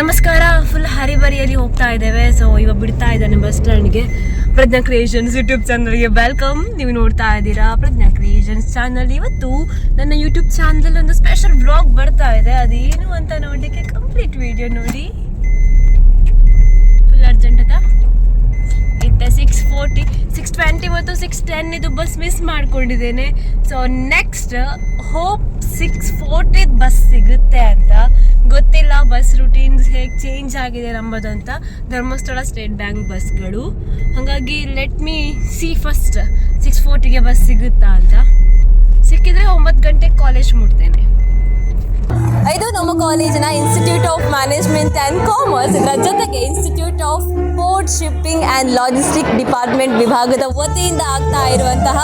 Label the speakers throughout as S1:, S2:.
S1: ನಮಸ್ಕಾರ ಫುಲ್ ಹರಿಬರಿಯಲ್ಲಿ ಹೋಗ್ತಾ ಇದ್ದೇವೆ. ಸೊ ಇವಾಗ ಬಿಡ್ತಾ ಇದ್ದಾನೆ ಬಸ್ ಸ್ಟ್ಯಾಂಡ್ಗೆ ಪ್ರಜ್ಞಾ ಕ್ರಿಯೇಷನ್ಸ್ ಯೂಟ್ಯೂಬ್ ಚಾನಲ್ಗೆ ವೆಲ್ಕಮ್ ನೀವು ನೋಡ್ತಾ ಇದ್ದೀರಾ ಪ್ರಜ್ಞಾ ಕ್ರಿಯೇಷನ್ಸ್ ಚಾನಲ್ ಇವತ್ತು ನನ್ನ ಯೂಟ್ಯೂಬ್ ಚಾನಲ್ ಒಂದು ಸ್ಪೆಷಲ್ ವ್ಲಾಗ್ ಬರ್ತಾ ಇದೆ. ಅದೇನು ಅಂತ ನೋಡಲಿಕ್ಕೆ ಕಂಪ್ಲೀಟ್ ವಿಡಿಯೋ ನೋಡಿ. ಫುಲ್ ಅರ್ಜೆಂಟ್ ಅದ. ಇತ್ತೆ ಸಿಕ್ಸ್ ಫೋರ್ಟಿ ಸಿಕ್ಸ್ ಟ್ವೆಂಟಿ ಮತ್ತು ಸಿಕ್ಸ್ ಟೆನ್ ಇದು bus miss ಮಾಡ್ಕೊಂಡಿದ್ದೇನೆ. So next hope six forty bus ಸಿಗುತ್ತೆ ಅಂತ. ಗೊತ್ತಿಲ್ಲ ಬಸ್ ರೂಟೀನ್ಸ್ ಹೇಗೆ ಚೇಂಜ್ ಆಗಿದೆ ನಂಬೋದಂತ. ಧರ್ಮಸ್ಥಳ ಸ್ಟೇಟ್ ಬ್ಯಾಂಕ್ ಬಸ್ಗಳು ಹಾಗಾಗಿ let me see first six ಫೋರ್ಟಿಗೆ bus ಸಿಗುತ್ತಾ ಅಂತ. ಸಿಕ್ಕಿದ್ರೆ ಒಂಬತ್ತು ಗಂಟೆಗೆ ಕಾಲೇಜ್ ಮುಟ್ತೇನೆ. ಇದು ನಮ್ಮ ಕಾಲೇಜಿನ Institute of Management and Commerce ಇದರ ಜೊತೆಗೆ Institute of Port Shipping and Logistic Department ವಿಭಾಗದ ವತಿಯಿಂದ ಆಗ್ತಾ ಇರುವಂತಹ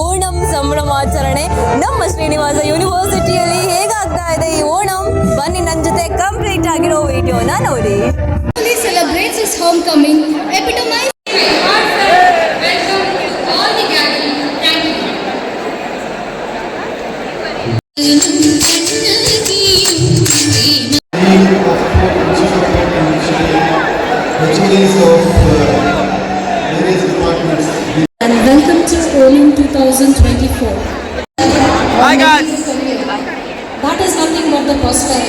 S1: ಓಣಂ ಸಂಭ್ರಮಾಚರಣೆ ನಮ್ಮ ಶ್ರೀನಿವಾಸ ಯೂನಿವರ್ಸಿಟಿಯಲ್ಲಿ ಹೇಗಾಗ್ತಾ ಇದೆ ಈ ಓಣಂ? ಬನ್ನಿ ನನ್ನ ಜೊತೆ ಕಂಪ್ಲೀಟ್ ಆಗಿರೋ ವಿಡಿಯೋನ ನೋಡಿ.
S2: 2024.
S3: Hi guys.
S2: That is nothing but the prosperity.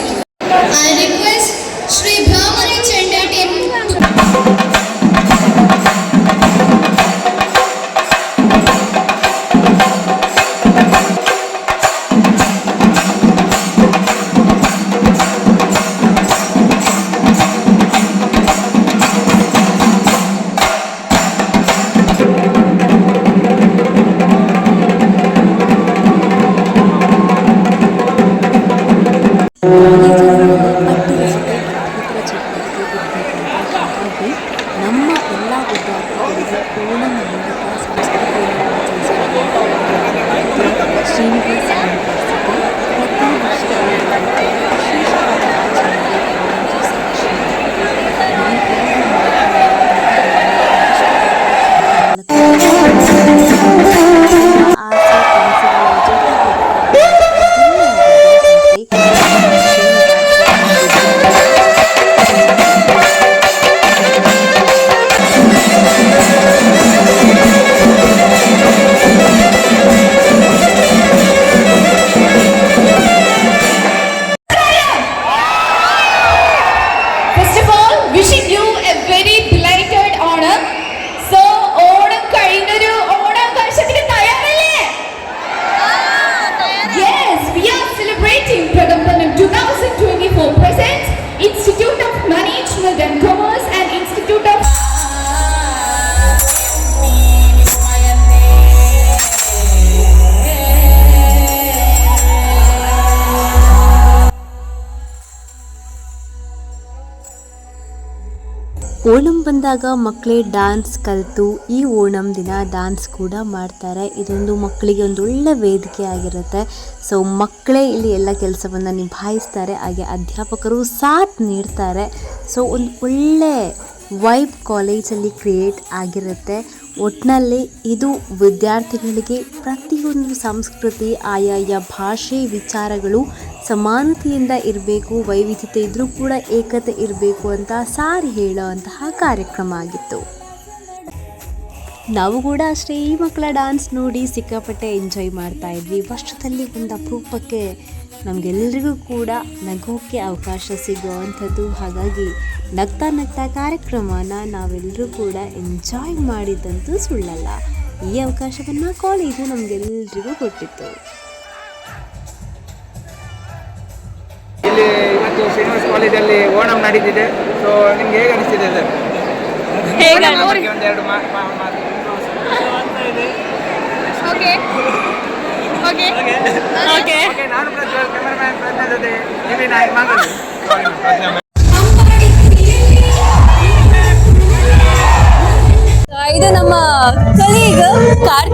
S4: 2024 presents Institute of Management
S1: Onam ಬಂದಾಗ ಮಕ್ಕಳೇ ಡ್ಯಾನ್ಸ್ ಕಲಿತು, ಈ ಓಣಂ ದಿನ ಡ್ಯಾನ್ಸ್ ಕೂಡ ಮಾಡ್ತಾರೆ. ಇದೊಂದು ಮಕ್ಕಳಿಗೆ ಒಂದು ಒಳ್ಳೆ ವೇದಿಕೆ ಆಗಿರುತ್ತೆ. ಸೊ ಮಕ್ಕಳೇ ಇಲ್ಲಿ ಎಲ್ಲ ಕೆಲಸವನ್ನು ನಿಭಾಯಿಸ್ತಾರೆ. ಹಾಗೆ ಅಧ್ಯಾಪಕರು ಸಾಥ್ ನೀಡ್ತಾರೆ. ಸೊ ಒಂದು ಒಳ್ಳೆ ವೈಬ್ ಕಾಲೇಜಲ್ಲಿ ಕ್ರಿಯೇಟ್ ಆಗಿರುತ್ತೆ. ಒಟ್ಟಿನಲ್ಲಿ ಇದು ವಿದ್ಯಾರ್ಥಿಗಳಿಗೆ ಪ್ರತಿಯೊಂದು ಸಂಸ್ಕೃತಿ, ಆಯಾಯ, ಭಾಷೆ, ವಿಚಾರಗಳು ಸಮಾನತೆಯಿಂದ ಇರಬೇಕು, ವೈವಿಧ್ಯತೆ ಇದ್ದರೂ ಕೂಡ ಏಕತೆ ಇರಬೇಕು ಅಂತ ಸಾರಿ ಹೇಳೋವಂತಹ ಕಾರ್ಯಕ್ರಮ ಆಗಿತ್ತು. ನಾವು ಕೂಡ ಅಷ್ಟೇ ಈ ಮಕ್ಕಳ ಡಾನ್ಸ್ ನೋಡಿ ಸಿಕ್ಕಾಪಟ್ಟೆ ಎಂಜಾಯ್ ಮಾಡ್ತಾ ಇದ್ವಿ. ವರ್ಷದಲ್ಲಿ ಒಂದು ಅಪರೂಪಕ್ಕೆ ನಮಗೆಲ್ಲರಿಗೂ ಕೂಡ ನಗೋಕ್ಕೆ ಅವಕಾಶ ಸಿಗುವಂಥದ್ದು ಹಾಗಾಗಿ ನಗ್ತಾ ನಗ್ತಾ ಕಾರ್ಯಕ್ರಮನ ನಾವೆಲ್ಲರೂ ಕೂಡ ಎಂಜಾಯ್ ಮಾಡಿದ್ದಂತೂ ಸುಳ್ಳಲ್ಲ. ಈ ಅವಕಾಶವನ್ನು ಕಾಲೇಜು ನಮಗೆಲ್ಲರಿಗೂ ಕೊಟ್ಟಿತ್ತು.
S3: ಇಲ್ಲಿ ಇವತ್ತು ಶ್ರೀನಿವಾಸ ಕಾಲೇಜಲ್ಲಿ ಓಣಂ ನಡೀತಿದೆ. ಸೊ ನಿಮ್ಗೆ ಹೇಗೆ ಅನಿಸ್ತಿದೆ ಸರ್? ಒಂದೆರಡು ಮಾ- ಮಾತು. ಓಕೆ. ನಾನು ಪ್ರಜ್ವಲ್ ಕ್ಯಾಮರಾಮ್ಯಾನ್ ಪ್ರಜ್ಞಾ ಜೊತೆ ನಿಮಗೆ ನಾಯಕ್ ಮಂಗಳೂರು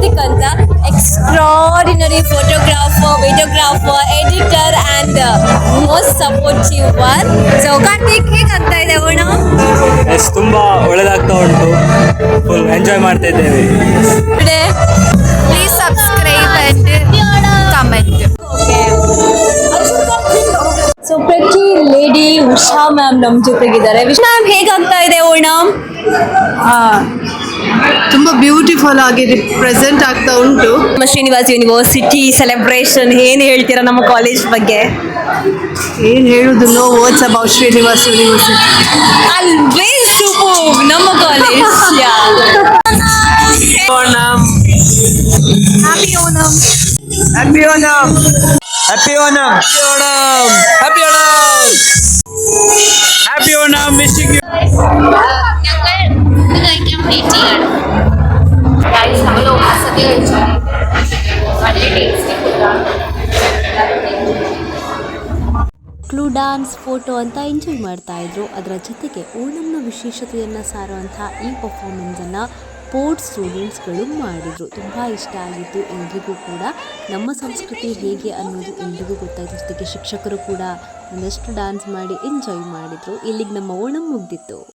S1: ಕಾರ್ತಿಕ್ ಅಂತ extraordinary photographer videographer editor and most supportive one so Karthik ಹೇಗಾಗ್ತಾ ಇದೆ ಓಣ
S5: ಎಸ್ ತುಂಬ ಒಳ್ಳೆದಾಗ್ತಾ ಉಂಟು. ಫುಲ್ ಎಂಜಾಯ್ ಮಾಡ್ತಾ ಇದ್ದೇವೆ.
S1: Today
S6: Please subscribe and comment.
S1: So ಪ್ರತಿ ಲೇಡಿ
S6: ಉಷಾ ಮ್ಯಾಮ್ ನಮ್ಮ ಜೊತೆಗಿದ್ದಾರೆ. ಮ್ಯಾಮ್ ಹೇಗಾಗ್ತಾ ಇದೆ ಓಣಂ
S7: ತುಂಬ ಬ್ಯೂಟಿಫುಲ್ ಆಗಿ ಪ್ರೆಸೆಂಟ್ ಆಗ್ತಾ ಉಂಟು.
S6: ನಮ್ಮ ಶ್ರೀನಿವಾಸ್ ಯೂನಿವರ್ಸಿಟಿ ಸೆಲೆಬ್ರೇಷನ್ ಏನು ಹೇಳ್ತೀರಾ ನಮ್ಮ ಕಾಲೇಜ್ ಬಗ್ಗೆ?
S7: ಏನು ಹೇಳುದು no words about Srinivas university
S6: always super ನಮ್ಮ college
S8: happy Onam happy Onam happy Onam happy Onam
S2: dance, photo ಅಂತ ಎಂಜಾಯ್ ಮಾಡ್ತಾ ಇದ್ರು. ಅದರ ಜೊತೆಗೆ ಓಣಂನ ವಿಶೇಷತೆಯನ್ನು ಸಾರುವಂಥ ಈ ಪರ್ಫಾರ್ಮೆನ್ಸನ್ನು ಸ್ಪೋರ್ಟ್ಸ್ ಸ್ಟೂಡೆಂಟ್ಸ್ಗಳು ಮಾಡಿದರು. ತುಂಬ ಇಷ್ಟ ಆಗಿತ್ತು ಎಲ್ರಿಗೂ ಕೂಡ ನಮ್ಮ ಸಂಸ್ಕೃತಿ ಹೇಗೆ ಅನ್ನೋದು ಎಲ್ರಿಗೂ ಗೊತ್ತಾಯಿತು. ಜೊತೆಗೆ ಶಿಕ್ಷಕರು ಕೂಡ ಒಂದಷ್ಟು ಡ್ಯಾನ್ಸ್ ಮಾಡಿ ಎಂಜಾಯ್ ಮಾಡಿದರು. ಇಲ್ಲಿಗೆ ನಮ್ಮ ಓಣಂ ಮುಗ್ದಿತ್ತು.